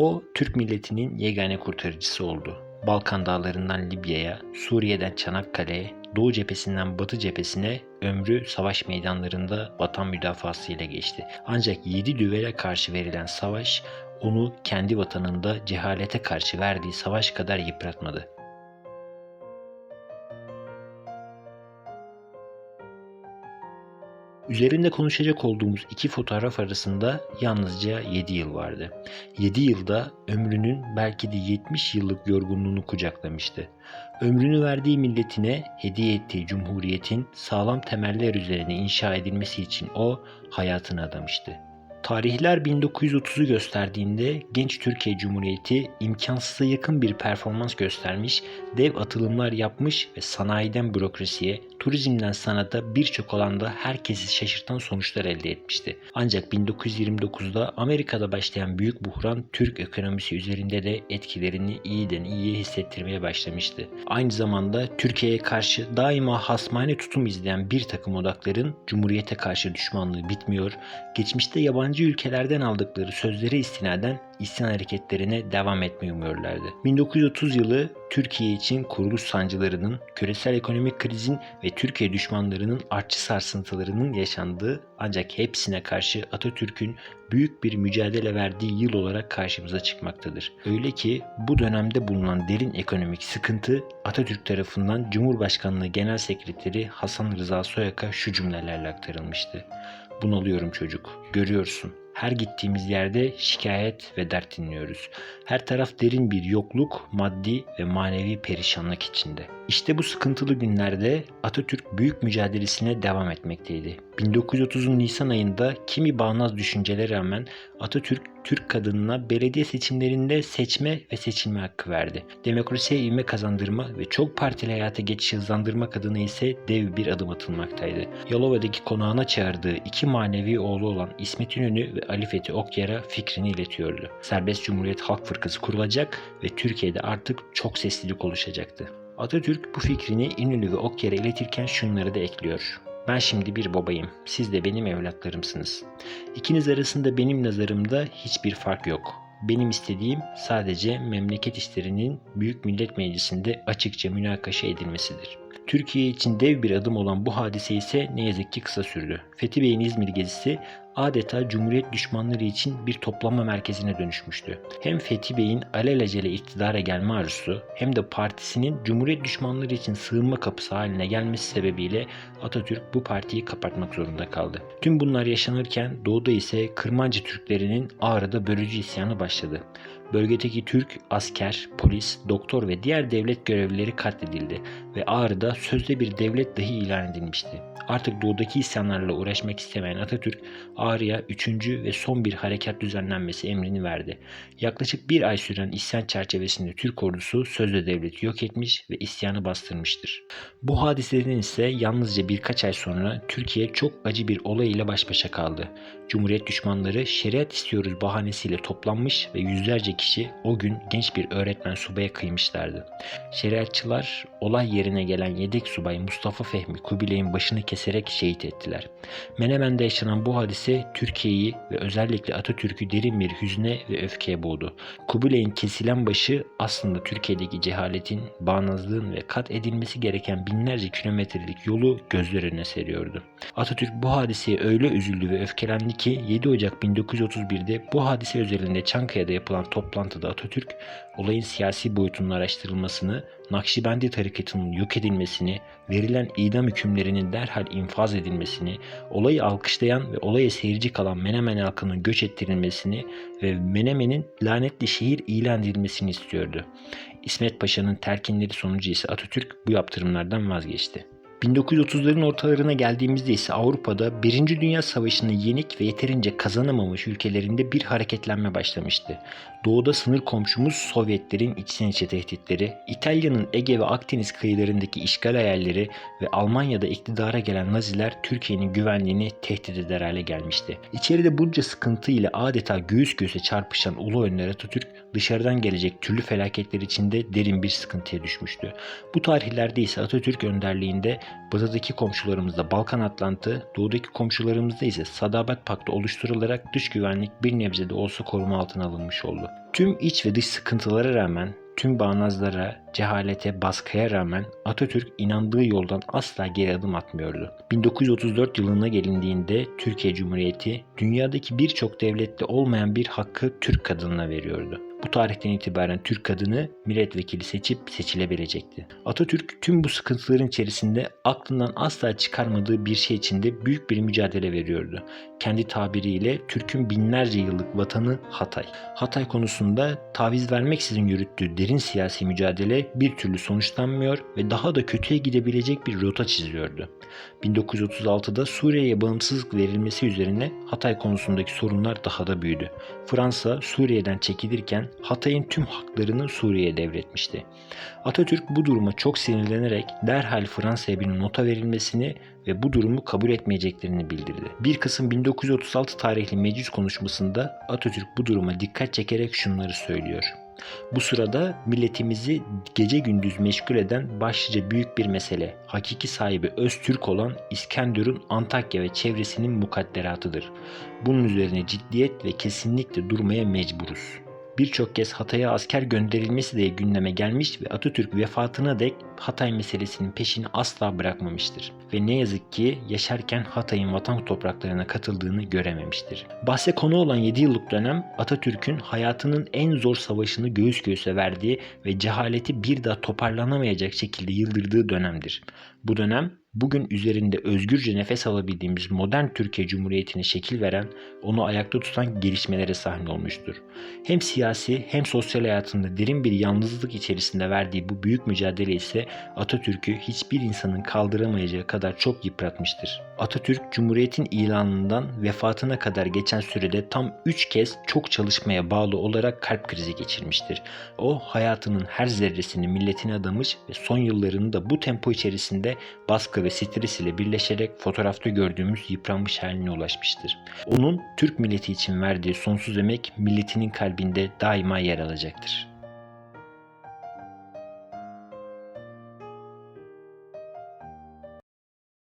O Türk milletinin yegane kurtarıcısı oldu. Balkan dağlarından Libya'ya, Suriye'den Çanakkale'ye, Doğu cephesinden Batı cephesine ömrü savaş meydanlarında vatan müdafası ile geçti. Ancak yedi düvele karşı verilen savaş onu kendi vatanında cehalete karşı verdiği savaş kadar yıpratmadı. Üzerinde konuşacak olduğumuz iki fotoğraf arasında yalnızca 7 yıl vardı. 7 yılda ömrünün belki de 70 yıllık yorgunluğunu kucaklamıştı. Ömrünü verdiği milletine hediye ettiği cumhuriyetin sağlam temeller üzerine inşa edilmesi için o hayatını adamıştı. Tarihler 1930'u gösterdiğinde genç Türkiye Cumhuriyeti imkansıza yakın bir performans göstermiş, dev atılımlar yapmış ve sanayiden bürokrasiye, turizmden sanata birçok alanda herkesi şaşırtan sonuçlar elde etmişti. Ancak 1929'da Amerika'da başlayan büyük buhran Türk ekonomisi üzerinde de etkilerini iyiden iyiye hissettirmeye başlamıştı. Aynı zamanda Türkiye'ye karşı daima hasmane tutum izleyen bir takım odakların Cumhuriyete karşı düşmanlığı bitmiyor, geçmişte yabancı ülkelerden aldıkları sözlere istinaden isyan hareketlerine devam etmeyi umuyorlardı. 1930 yılı Türkiye için kuruluş sancılarının, küresel ekonomik krizin ve Türkiye düşmanlarının artçı sarsıntılarının yaşandığı ancak hepsine karşı Atatürk'ün büyük bir mücadele verdiği yıl olarak karşımıza çıkmaktadır. Öyle ki bu dönemde bulunan derin ekonomik sıkıntı Atatürk tarafından Cumhurbaşkanlığı Genel Sekreteri Hasan Rıza Soyak'a şu cümlelerle aktarılmıştı. Bunalıyorum çocuk, görüyorsun. Her gittiğimiz yerde şikayet ve dert dinliyoruz. Her taraf derin bir yokluk, maddi ve manevi perişanlık içinde. İşte bu sıkıntılı günlerde Atatürk büyük mücadelesine devam etmekteydi. 1930'un Nisan ayında kimi bağnaz düşüncelere rağmen Atatürk Türk kadınına belediye seçimlerinde seçme ve seçilme hakkı verdi. Demokrasiye ivme kazandırma ve çok partili hayata geçiş hızlandırmak adına ise dev bir adım atılmaktaydı. Yalova'daki konağına çağırdığı iki manevi oğlu olan İsmet İnönü ve Ali Fethi Okyar'a fikrini iletiyordu. Serbest Cumhuriyet Halk Fırkası kurulacak ve Türkiye'de artık çok seslilik oluşacaktı. Atatürk bu fikrini İnönü ve Okyar'a iletirken şunları da ekliyor. Ben şimdi bir babayım. Siz de benim evlatlarımsınız. İkiniz arasında benim nazarımda hiçbir fark yok. Benim istediğim sadece memleket işlerinin Büyük Millet Meclisi'nde açıkça münakaşa edilmesidir. Türkiye için dev bir adım olan bu hadise ise ne yazık ki kısa sürdü. Fethi Bey'in İzmir gezisi adeta Cumhuriyet düşmanları için bir toplanma merkezine dönüşmüştü. Hem Fethi Bey'in alelacele iktidara gelme arzusu hem de partisinin Cumhuriyet düşmanları için sığınma kapısı haline gelmesi sebebiyle Atatürk bu partiyi kapatmak zorunda kaldı. Tüm bunlar yaşanırken doğuda ise Kırmancı Türklerinin Ağrı'da bölücü isyanı başladı. Bölgedeki Türk asker, polis, doktor ve diğer devlet görevlileri katledildi ve Ağrı'da sözde bir devlet dahi ilan edilmişti. Artık doğudaki isyanlarla uğraşmak istemeyen Atatürk Ağrı'ya üçüncü ve son bir harekat düzenlenmesi emrini verdi. Yaklaşık bir ay süren isyan çerçevesinde Türk ordusu sözde devleti yok etmiş ve isyanı bastırmıştır. Bu hadiseden ise yalnızca birkaç ay sonra Türkiye çok acı bir olay ile baş başa kaldı. Cumhuriyet düşmanları şeriat istiyoruz bahanesiyle toplanmış ve yüzlerce kişi o gün genç bir öğretmen subaya kıymışlardı. Şeriatçılar olay yerine gelen yedek subay Mustafa Fehmi Kubilay'ın başını keserek şehit ettiler. Menemen'de yaşanan bu hadise Türkiye'yi ve özellikle Atatürk'ü derin bir hüzne ve öfkeye boğdu. Kubilay'ın kesilen başı aslında Türkiye'deki cehaletin, bağnazlığın ve kat edilmesi gereken binlerce kilometrelik yolu gözler önüne seriyordu. Atatürk bu hadiseye öyle üzüldü ve öfkelendi ki 7 Ocak 1931'de bu hadise üzerinde Çankaya'da yapılan toplantıda Atatürk olayın siyasi boyutunun araştırılmasını, Nakşibendi tarikatının yok edilmesini, verilen idam hükümlerinin derhal infaz edilmesini, olayı alkışlayan ve olaya seyirci kalan Menemen halkının göç ettirilmesini ve Menemen'in lanetli şehir ilan edilmesini istiyordu. İsmet Paşa'nın terkinleri sonucu ise Atatürk bu yaptırımlardan vazgeçti. 1930'ların ortalarına geldiğimizde ise Avrupa'da 1. Dünya Savaşı'nı yenik ve yeterince kazanamamış ülkelerinde bir hareketlenme başlamıştı. Doğuda sınır komşumuz Sovyetlerin içten içe tehditleri, İtalya'nın Ege ve Akdeniz kıyılarındaki işgal hayalleri ve Almanya'da iktidara gelen Naziler Türkiye'nin güvenliğini tehdit eder hale gelmişti. İçeride bunca sıkıntı ile adeta göğüs göğüse çarpışan Ulu Önder Atatürk dışarıdan gelecek türlü felaketler içinde derin bir sıkıntıya düşmüştü. Bu tarihlerde ise Atatürk önderliğinde batıdaki komşularımızda Balkan Atlantı, doğudaki komşularımızda ise Sadabat Paktı oluşturularak dış güvenlik bir nebze de olsa koruma altına alınmış oldu. Tüm iç ve dış sıkıntılara rağmen tüm bağnazlara, cehalete, baskıya rağmen Atatürk inandığı yoldan asla geri adım atmıyordu. 1934 yılına gelindiğinde Türkiye Cumhuriyeti dünyadaki birçok devlette olmayan bir hakkı Türk kadınına veriyordu. Bu tarihten itibaren Türk kadını milletvekili seçip seçilebilecekti. Atatürk tüm bu sıkıntıların içerisinde aklından asla çıkarmadığı bir şey içinde büyük bir mücadele veriyordu. Kendi tabiriyle Türk'ün binlerce yıllık vatanı Hatay. Hatay konusunda taviz vermeksizin yürüttüğü derin siyasi mücadele bir türlü sonuçlanmıyor ve daha da kötüye gidebilecek bir rota çiziyordu. 1936'da Suriye'ye bağımsızlık verilmesi üzerine Hatay konusundaki sorunlar daha da büyüdü. Fransa Suriye'den çekilirken Hatay'ın tüm haklarını Suriye'ye devretmişti. Atatürk bu duruma çok sinirlenerek derhal Fransa'ya bir nota verilmesini ve bu durumu kabul etmeyeceklerini bildirdi. 1 Kasım 1936 tarihli meclis konuşmasında Atatürk bu duruma dikkat çekerek şunları söylüyor. Bu sırada milletimizi gece gündüz meşgul eden başlıca büyük bir mesele, hakiki sahibi Öztürk olan İskenderun Antakya ve çevresinin mukadderatıdır. Bunun üzerine ciddiyet ve kesinlikle durmaya mecburuz. Birçok kez Hatay'a asker gönderilmesi de gündeme gelmiş ve Atatürk vefatına dek Hatay meselesinin peşini asla bırakmamıştır. Ve ne yazık ki yaşarken Hatay'ın vatan topraklarına katıldığını görememiştir. Bahse konu olan 7 yıllık dönem Atatürk'ün hayatının en zor savaşını göğüs göğüse verdiği ve cehaleti bir daha toparlanamayacak şekilde yıldırdığı dönemdir. Bu dönem bugün üzerinde özgürce nefes alabildiğimiz modern Türkiye Cumhuriyeti'ne şekil veren, onu ayakta tutan gelişmelere sahne olmuştur. Hem siyasi hem sosyal hayatında derin bir yalnızlık içerisinde verdiği bu büyük mücadele ise Atatürk'ü hiçbir insanın kaldıramayacağı kadar çok yıpratmıştır. Atatürk Cumhuriyet'in ilanından vefatına kadar geçen sürede tam 3 kez çok çalışmaya bağlı olarak kalp krizi geçirmiştir. O hayatının her zerresini milletine adamış ve son yıllarını da bu tempo içerisinde baskı ve stres ile birleşerek fotoğrafta gördüğümüz yıpranmış haline ulaşmıştır. Onun Türk milleti için verdiği sonsuz emek milletinin kalbinde daima yer alacaktır.